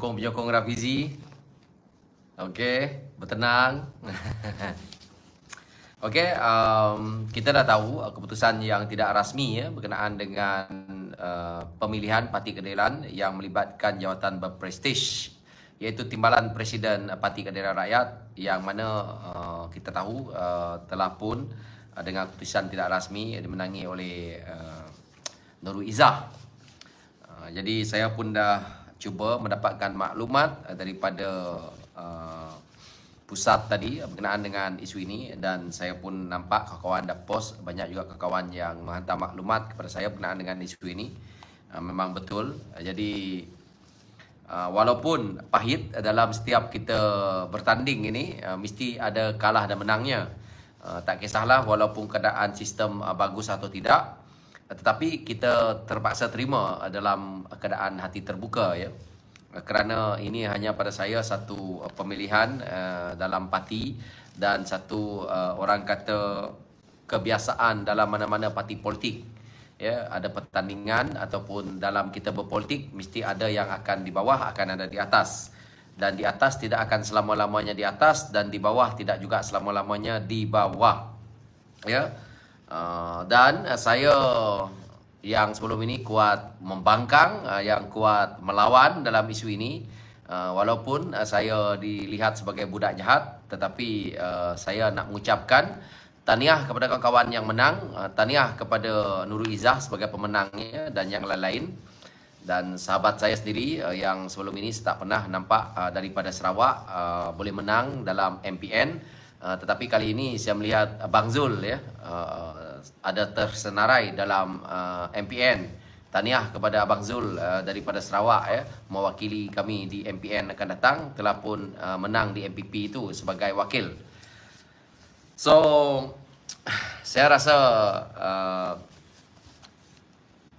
penyokong Rafizi. Okey, bertenang. Okey, um, kita dah tahu uh, keputusan yang tidak rasmi ya berkenaan dengan uh, pemilihan Parti Keadilan yang melibatkan jawatan berprestij iaitu Timbalan Presiden Parti Keadilan Rakyat yang mana uh, kita tahu uh, telah pun uh, dengan keputusan tidak rasmi dimenangi oleh uh, Nurul Izzah. Uh, jadi saya pun dah cuba mendapatkan maklumat uh, daripada uh, pusat tadi berkenaan dengan isu ini. Dan saya pun nampak kawan-kawan dah post banyak juga kawan yang menghantar maklumat kepada saya berkenaan dengan isu ini. Uh, memang betul. Jadi uh, walaupun pahit dalam setiap kita bertanding ini uh, mesti ada kalah dan menangnya. Uh, tak kisahlah walaupun keadaan sistem uh, bagus atau tidak tetapi kita terpaksa terima dalam keadaan hati terbuka ya. Kerana ini hanya pada saya satu uh, pemilihan uh, dalam parti dan satu uh, orang kata kebiasaan dalam mana-mana parti politik ya. Ada pertandingan ataupun dalam kita berpolitik mesti ada yang akan di bawah akan ada di atas. Dan di atas tidak akan selama-lamanya di atas dan di bawah tidak juga selama-lamanya di bawah ya uh, dan uh, saya yang sebelum ini kuat membangkang, uh, yang kuat melawan dalam isu ini. Uh, walaupun uh, saya dilihat sebagai budak jahat, tetapi uh, saya nak mengucapkan tahniah kepada kawan-kawan yang menang, uh, tahniah kepada Nurul Izzah sebagai pemenangnya dan yang lain-lain. Dan sahabat saya sendiri uh, yang sebelum ini tak pernah nampak uh, daripada Sarawak uh, boleh menang dalam MPN. Uh, tetapi kali ini saya melihat Bang Zul ya uh, ada tersenarai dalam uh, MPN. Tahniah kepada Abang Zul uh, daripada Sarawak ya mewakili kami di MPN akan datang telah pun uh, menang di MPP itu sebagai wakil. So saya rasa uh,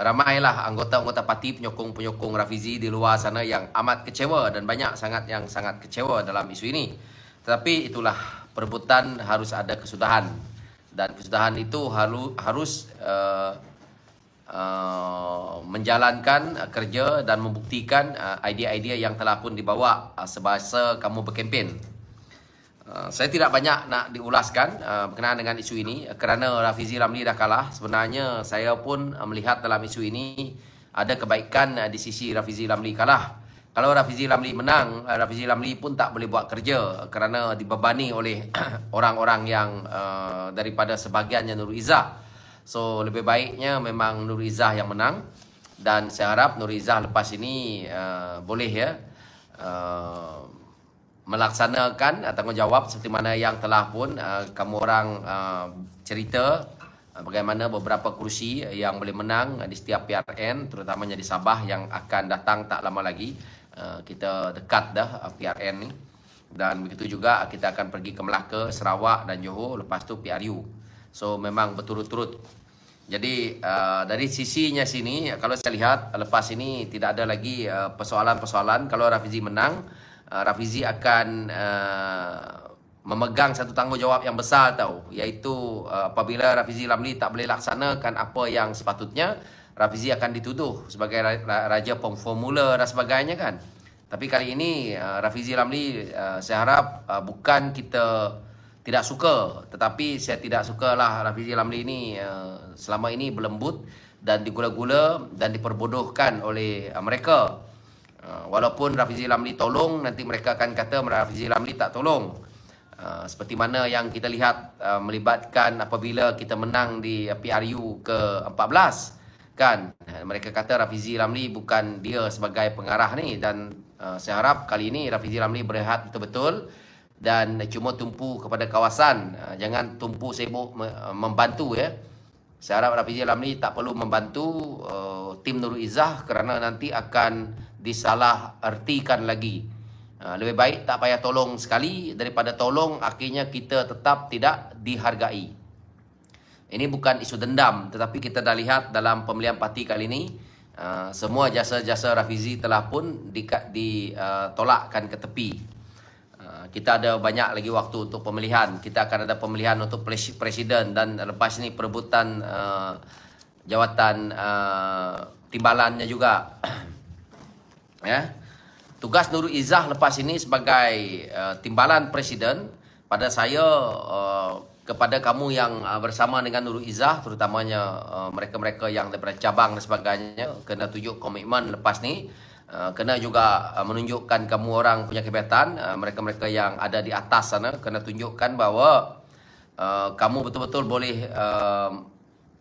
ramailah anggota-anggota parti penyokong-penyokong Rafizi di luar sana yang amat kecewa dan banyak sangat yang sangat kecewa dalam isu ini. Tetapi itulah perebutan harus ada kesudahan dan kesudahan itu harus harus uh, uh, menjalankan uh, kerja dan membuktikan uh, idea-idea yang telah pun dibawa uh, sebahasa kamu berkempen. Uh, saya tidak banyak nak diulaskan uh, berkenaan dengan isu ini uh, kerana Rafizi Ramli dah kalah. Sebenarnya saya pun uh, melihat dalam isu ini ada kebaikan uh, di sisi Rafizi Ramli kalah. Kalau Rafizi Lamli menang, uh, Rafizi Lamli pun tak boleh buat kerja kerana dibebani oleh orang-orang yang uh, daripada sebahagiannya Nur Izzah. So lebih baiknya memang Nur Izzah yang menang dan saya harap Nur Izzah lepas ini uh, boleh ya uh, melaksanakan tanggungjawab seperti mana yang telah pun uh, kamu orang uh, cerita bagaimana beberapa kursi yang boleh menang di setiap PRN terutamanya di Sabah yang akan datang tak lama lagi Uh, kita dekat dah uh, PRN ni dan begitu juga kita akan pergi ke Melaka, Sarawak dan Johor lepas tu PRU. So memang berturut-turut. Jadi uh, dari sisinya sini kalau saya lihat lepas ini tidak ada lagi uh, persoalan-persoalan kalau Rafizi menang uh, Rafizi akan uh, memegang satu tanggungjawab yang besar tau iaitu uh, apabila Rafizi Lamli tak boleh laksanakan apa yang sepatutnya Rafizi akan dituduh sebagai raja pemformula dan sebagainya kan. Tapi kali ini uh, Rafizi Ramli uh, saya harap uh, bukan kita tidak suka tetapi saya tidak sukalah Rafizi Ramli ini selama ini berlembut dan digula-gula dan diperbodohkan oleh mereka. Walaupun Rafizi Ramli tolong nanti mereka akan kata Rafizi Ramli tak tolong. Seperti mana yang kita lihat melibatkan apabila kita menang di PRU ke-14 kan mereka kata Rafizi Ramli bukan dia sebagai pengarah ni. Dan uh, saya harap kali ini Rafizi Ramli berehat betul-betul dan cuma tumpu kepada kawasan. Uh, jangan tumpu sibuk membantu ya. Saya harap Rafizi Ramli tak perlu membantu uh, tim Nurul Izzah kerana nanti akan disalah ertikan lagi. Uh, lebih baik tak payah tolong sekali daripada tolong akhirnya kita tetap tidak dihargai ini bukan isu dendam tetapi kita dah lihat dalam pemilihan parti kali ini uh, semua jasa-jasa Rafizi telah pun ditolakkan uh, ke tepi. Uh, kita ada banyak lagi waktu untuk pemilihan. Kita akan ada pemilihan untuk presiden dan lepas ini perebutan uh, jawatan uh, timbalannya juga. ya. tugas Nurul Izzah lepas ini sebagai uh, timbalan presiden pada saya uh, kepada kamu yang uh, bersama dengan Nurul Izzah terutamanya uh, mereka-mereka yang daripada cabang dan sebagainya kena tunjuk komitmen lepas ni. Uh, kena juga menunjukkan kamu orang punya kebaikan uh, mereka-mereka yang ada di atas sana kena tunjukkan bahawa kamu betul-betul boleh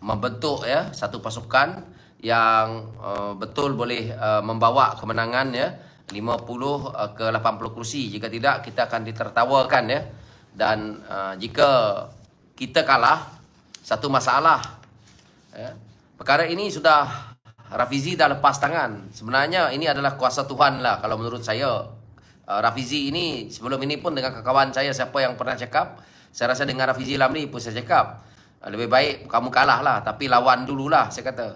membentuk ya satu pasukan yang betul boleh membawa kemenangan ya 50 uh, ke 80 kursi jika tidak kita akan ditertawakan ya dan uh, jika kita kalah satu masalah ya perkara ini sudah Rafizi dah lepas tangan. Sebenarnya ini adalah kuasa Tuhan lah kalau menurut saya. Uh, Rafizi ini sebelum ini pun dengan kawan saya siapa yang pernah cakap saya rasa dengan Rafizi Lamli pun saya cakap uh, lebih baik kamu kalah lah tapi lawan dululah saya kata.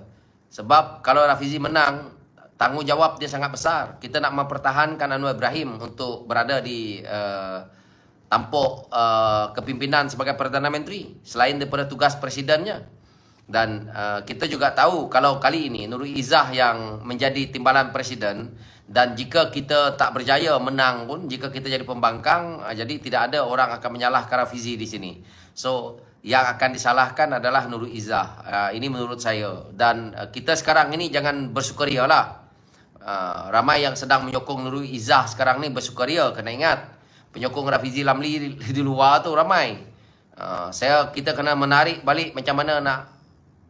Sebab kalau Rafizi menang tanggungjawab dia sangat besar. Kita nak mempertahankan Anwar Ibrahim untuk berada di uh, tampuk uh, kepimpinan sebagai Perdana Menteri selain daripada tugas presidennya. Dan uh, kita juga tahu kalau kali ini Nurul Izzah yang menjadi timbalan presiden dan jika kita tak berjaya menang pun jika kita jadi pembangkang uh, jadi tidak ada orang akan menyalahkan Rafizi di sini. So yang akan disalahkan adalah Nurul Izzah. Uh, ini menurut saya dan uh, kita sekarang ini jangan bersukaria lah. Uh, ramai yang sedang menyokong Nurul Izzah sekarang ni bersukaria kena ingat penyokong Rafizi Lamli di, di luar tu ramai. Uh, saya kita kena menarik balik macam mana nak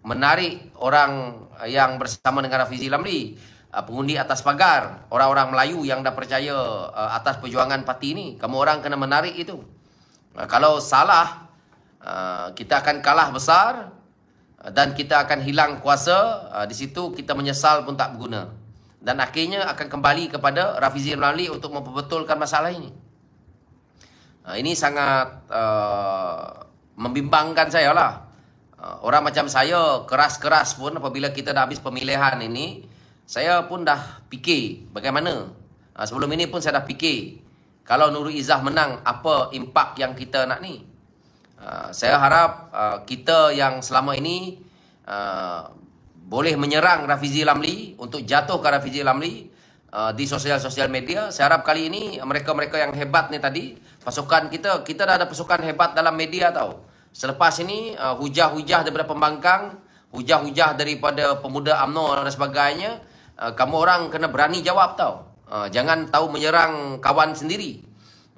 menarik orang yang bersama dengan Rafizi Lamli uh, pengundi atas pagar orang-orang Melayu yang dah percaya uh, atas perjuangan parti ni kamu orang kena menarik itu uh, kalau salah uh, kita akan kalah besar dan kita akan hilang kuasa di situ kita menyesal pun tak berguna dan akhirnya akan kembali kepada Rafizi Ramli untuk memperbetulkan masalah ini. Uh, ini sangat uh, membimbangkan saya lah. Uh, orang macam saya keras-keras pun apabila kita dah habis pemilihan ini, saya pun dah fikir bagaimana. Uh, sebelum ini pun saya dah fikir kalau Nurul Izzah menang, apa impak yang kita nak ni. Uh, saya harap uh, kita yang selama ini uh, boleh menyerang Rafizi Lamli untuk jatuhkan Rafizi Lamli uh, di sosial-sosial media. Saya harap kali ini mereka-mereka yang hebat ni tadi, pasukan kita, kita dah ada pasukan hebat dalam media tau. Selepas ini uh, hujah-hujah daripada pembangkang, hujah-hujah daripada pemuda UMNO dan sebagainya, uh, kamu orang kena berani jawab tau. Uh, jangan tahu menyerang kawan sendiri.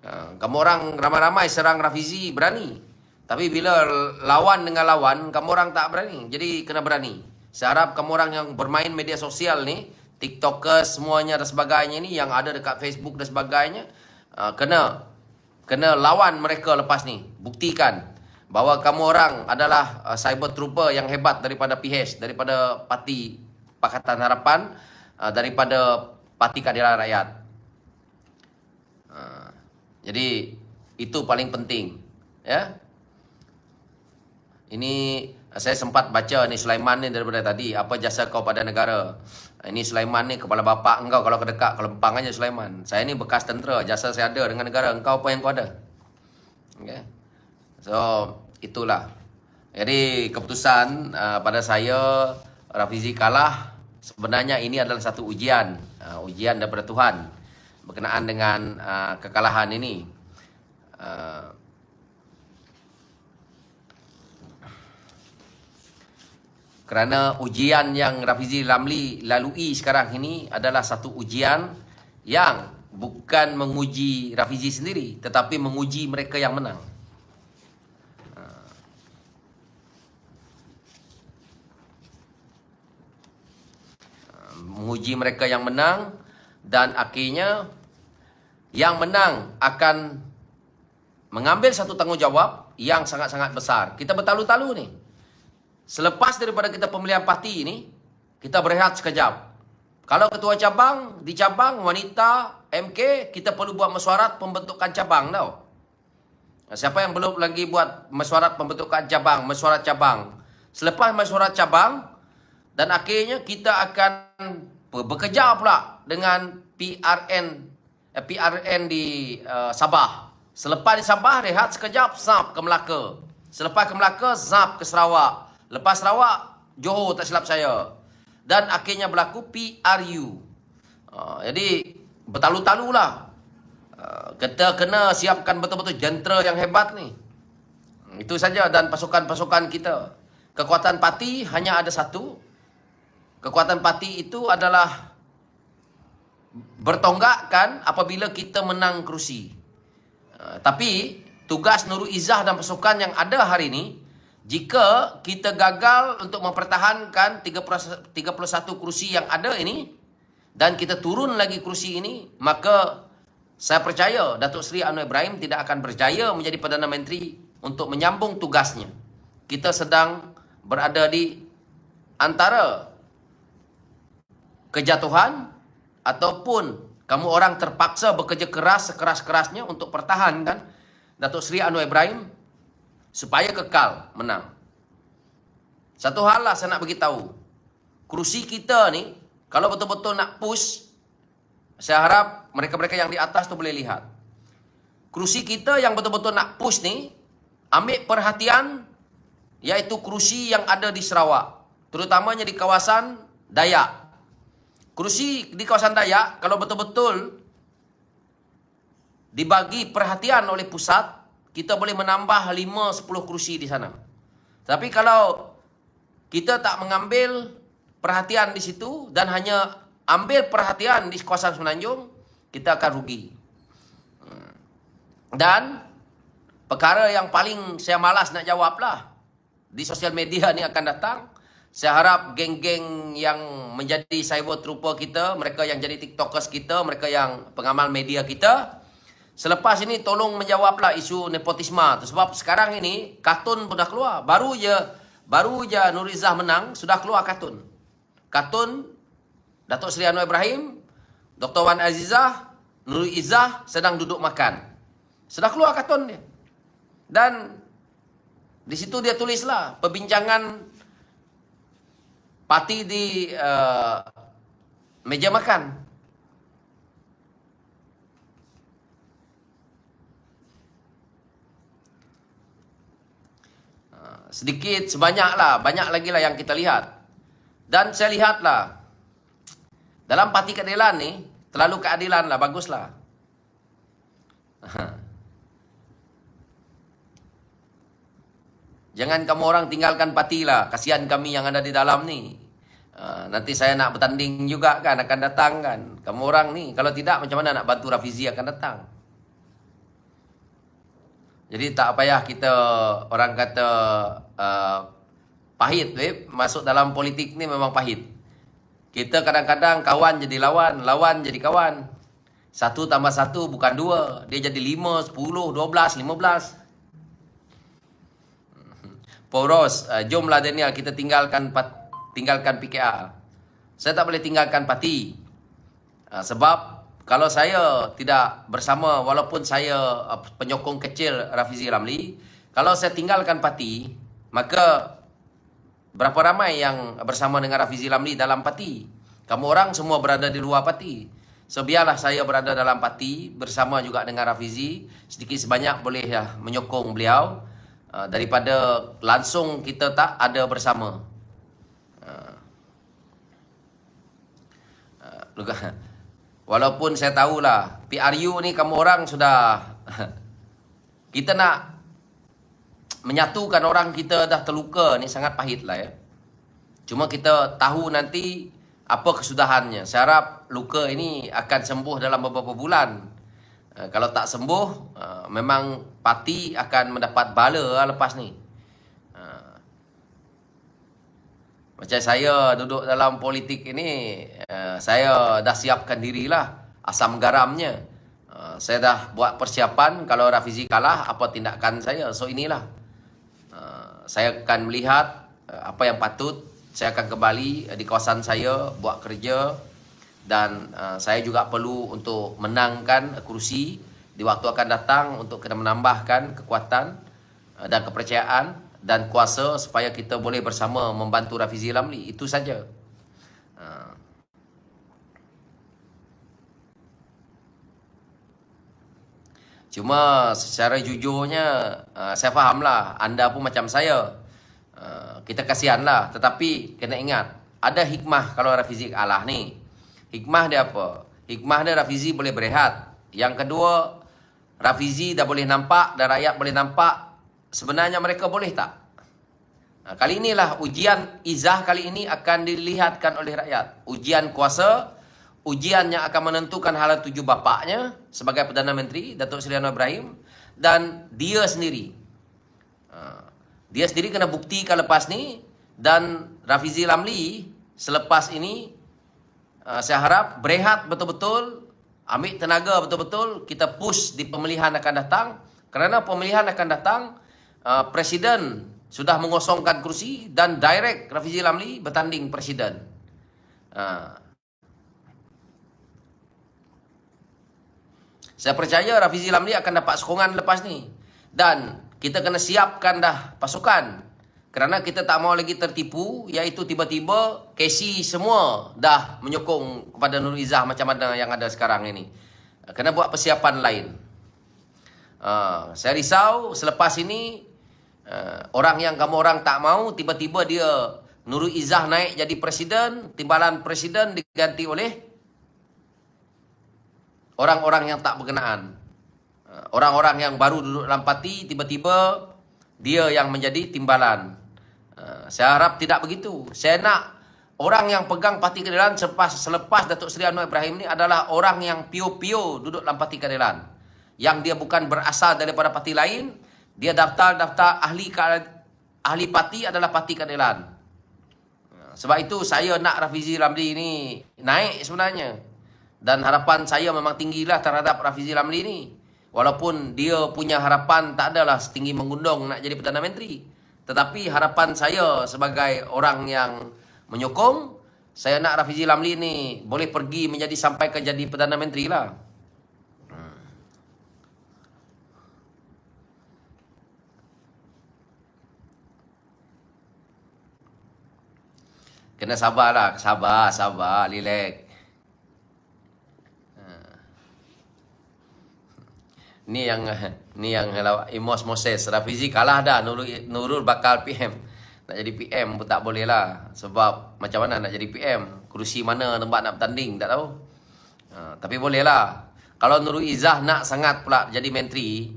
Uh, kamu orang ramai-ramai serang Rafizi berani. Tapi bila lawan dengan lawan, kamu orang tak berani. Jadi kena berani. Saya harap kamu orang yang bermain media sosial ni, TikTokers semuanya dan sebagainya ni yang ada dekat Facebook dan sebagainya, uh, kena kena lawan mereka lepas ni. Buktikan bahawa kamu orang adalah uh, cyber trooper yang hebat daripada PH, daripada Parti Pakatan Harapan, uh, daripada Parti Keadilan Rakyat. Uh, jadi itu paling penting, ya. Ini saya sempat baca ni Sulaiman ni daripada tadi apa jasa kau pada negara? Ini Sulaiman ni kepala bapa engkau kalau kedekat kalau empang aja Sulaiman. Saya ni bekas tentera jasa saya ada dengan negara engkau apa yang kau ada? Okay. so itulah. Jadi keputusan uh, pada saya Rafizi kalah. Sebenarnya ini adalah satu ujian uh, ujian daripada Tuhan berkenaan dengan uh, kekalahan ini. Uh, Kerana ujian yang Rafizi Lamli lalui sekarang ini adalah satu ujian yang bukan menguji Rafizi sendiri tetapi menguji mereka yang menang. Ha. Menguji mereka yang menang dan akhirnya yang menang akan mengambil satu tanggungjawab yang sangat-sangat besar. Kita bertalu-talu ni. Selepas daripada kita pemilihan parti ini, kita berehat sekejap. Kalau ketua cabang, di cabang, wanita, MK, kita perlu buat mesyuarat pembentukan cabang tau. Siapa yang belum lagi buat mesyuarat pembentukan cabang, mesyuarat cabang. Selepas mesyuarat cabang, dan akhirnya kita akan bekerja pula dengan PRN eh, PRN di uh, Sabah. Selepas di Sabah, rehat sekejap, zap ke Melaka. Selepas ke Melaka, zap ke Sarawak. Lepas Sarawak, Johor tak silap saya. Dan akhirnya berlaku PRU. Uh, jadi, bertalu-talu lah. Uh, kita kena siapkan betul-betul jentera yang hebat ni. Itu saja dan pasukan-pasukan kita. Kekuatan parti hanya ada satu. Kekuatan parti itu adalah bertonggakkan apabila kita menang kerusi. Uh, tapi tugas Nurul Izzah dan pasukan yang ada hari ini, jika kita gagal untuk mempertahankan 31 kerusi yang ada ini, dan kita turun lagi kerusi ini, maka saya percaya Datuk Seri Anwar Ibrahim tidak akan berjaya menjadi Perdana Menteri untuk menyambung tugasnya. Kita sedang berada di antara kejatuhan ataupun kamu orang terpaksa bekerja keras sekeras-kerasnya untuk pertahankan Datuk Seri Anwar Ibrahim supaya kekal menang. Satu hal lah saya nak beritahu. Kerusi kita ni kalau betul-betul nak push, saya harap mereka-mereka yang di atas tu boleh lihat. Kerusi kita yang betul-betul nak push ni, ambil perhatian iaitu kerusi yang ada di Sarawak. Terutamanya di kawasan Dayak. Kerusi di kawasan Dayak, kalau betul-betul dibagi perhatian oleh pusat, kita boleh menambah 5-10 kerusi di sana. Tapi kalau kita tak mengambil perhatian di situ dan hanya ambil perhatian di kawasan Semenanjung, kita akan rugi. Dan perkara yang paling saya malas nak jawab lah di sosial media ni akan datang. Saya harap geng-geng yang menjadi cyber trooper kita, mereka yang jadi tiktokers kita, mereka yang pengamal media kita, selepas ini tolong menjawablah isu nepotisme. Sebab sekarang ini kartun sudah keluar. Baru je baru je Nurizah menang, sudah keluar kartun. Katun Datuk Seri Anwar Ibrahim, Dr. Wan Azizah, Nurul Izzah sedang duduk makan. Sudah keluar katun dia. Dan di situ dia tulislah perbincangan parti di uh, meja makan. Sedikit, sebanyaklah, banyak lagi lah yang kita lihat. Dan saya lihatlah dalam parti keadilan ni terlalu keadilan lah baguslah. Jangan kamu orang tinggalkan parti lah. Kasihan kami yang ada di dalam ni. Uh, nanti saya nak bertanding juga kan akan datang kan. Kamu orang ni kalau tidak macam mana nak bantu Rafizi akan datang. Jadi tak payah kita orang kata uh, Pahit, babe. Masuk dalam politik ni memang pahit. Kita kadang-kadang kawan jadi lawan, lawan jadi kawan. Satu tambah satu bukan dua. Dia jadi lima, sepuluh, dua belas, lima belas. Poros, uh, jomlah Daniel kita tinggalkan tinggalkan PKR. Saya tak boleh tinggalkan parti. Uh, sebab kalau saya tidak bersama walaupun saya uh, penyokong kecil Rafizi Ramli, kalau saya tinggalkan parti, maka Berapa ramai yang bersama dengan Rafizi Lamli dalam parti? Kamu orang semua berada di luar parti. So biarlah saya berada dalam parti bersama juga dengan Rafizi. Sedikit sebanyak boleh ya menyokong beliau. Uh, daripada langsung kita tak ada bersama. Uh, walaupun saya tahulah PRU ni kamu orang sudah kita nak menyatukan orang kita dah terluka ni sangat pahit lah ya. Cuma kita tahu nanti apa kesudahannya. Saya harap luka ini akan sembuh dalam beberapa bulan. Uh, kalau tak sembuh, uh, memang parti akan mendapat bala lah lepas ni. Uh, macam saya duduk dalam politik ini, uh, saya dah siapkan dirilah asam garamnya. Uh, saya dah buat persiapan kalau Rafizi kalah, apa tindakan saya. So inilah. Saya akan melihat uh, apa yang patut. Saya akan kembali uh, di kawasan saya buat kerja. Dan uh, saya juga perlu untuk menangkan kursi di waktu akan datang untuk kena menambahkan kekuatan dan kepercayaan dan kuasa supaya kita boleh bersama membantu Rafizi Lamli itu saja Cuma secara jujurnya uh, saya fahamlah anda pun macam saya. Uh, kita kasihanlah tetapi kena ingat ada hikmah kalau Rafizi kalah ni. Hikmah dia apa? hikmah dia Rafizi boleh berehat. Yang kedua, Rafizi dah boleh nampak dan rakyat boleh nampak sebenarnya mereka boleh tak? Ha, kali inilah ujian izah kali ini akan dilihatkan oleh rakyat. Ujian kuasa, ujian yang akan menentukan hala tuju bapaknya sebagai Perdana Menteri, Datuk Seri Anwar Ibrahim dan dia sendiri. Ha, dia sendiri kena buktikan lepas ni dan Rafizi Lamli selepas ini uh, saya harap berehat betul-betul ambil tenaga betul-betul kita push di pemilihan akan datang kerana pemilihan akan datang uh, presiden sudah mengosongkan kursi dan direct Rafizi Lamli bertanding presiden. Uh, saya percaya Rafizi Lamli akan dapat sokongan lepas ni dan kita kena siapkan dah pasukan kerana kita tak mau lagi tertipu iaitu tiba-tiba KC semua dah menyokong kepada Nur Izzah macam mana yang ada sekarang ini. Kena buat persiapan lain. Uh, saya risau selepas ini uh, orang yang kamu orang tak mau tiba-tiba dia Nur Izzah naik jadi presiden, timbalan presiden diganti oleh orang-orang yang tak berkenaan. Uh, orang-orang yang baru duduk dalam parti tiba-tiba dia yang menjadi timbalan. Uh, saya harap tidak begitu. Saya nak orang yang pegang parti keadilan selepas, selepas Datuk Seri Anwar Ibrahim ini adalah orang yang pio-pio duduk dalam parti keadilan. Yang dia bukan berasal daripada parti lain, dia daftar-daftar ahli ahli parti adalah parti keadilan. Uh, sebab itu saya nak Rafizi Ramli ini naik sebenarnya. Dan harapan saya memang tinggilah terhadap Rafizi Ramli ini. Walaupun dia punya harapan tak adalah setinggi mengundang nak jadi Perdana Menteri. Tetapi harapan saya sebagai orang yang menyokong, saya nak Rafizi Lamli ni boleh pergi menjadi sampai ke jadi Perdana Menteri lah. Kena sabarlah, sabar, sabar, relax. Ni yang ni yang Imos Moses Rafizi kalah dah Nurul, Nurul bakal PM. Nak jadi PM pun tak boleh lah. Sebab macam mana nak jadi PM Kerusi mana tempat nak bertanding tak tahu. Ha, Tapi boleh lah. Kalau Nurul Izzah nak sangat pula jadi menteri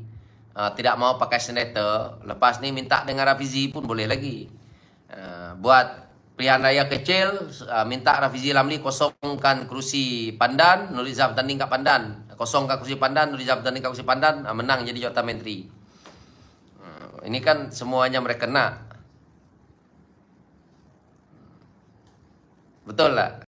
ha, Tidak mau pakai senator Lepas ni minta dengan Rafizi pun boleh lagi. Ha, Buat pilihan raya kecil ha, Minta Rafizi Lamli kosongkan kerusi Pandan Nurul Izzah bertanding kat Pandan kosongkan kursi pandan, Nuri Jabatan ni kursi pandan, ah, menang jadi jawatan menteri. Ah, ini kan semuanya mereka nak. Betul lah.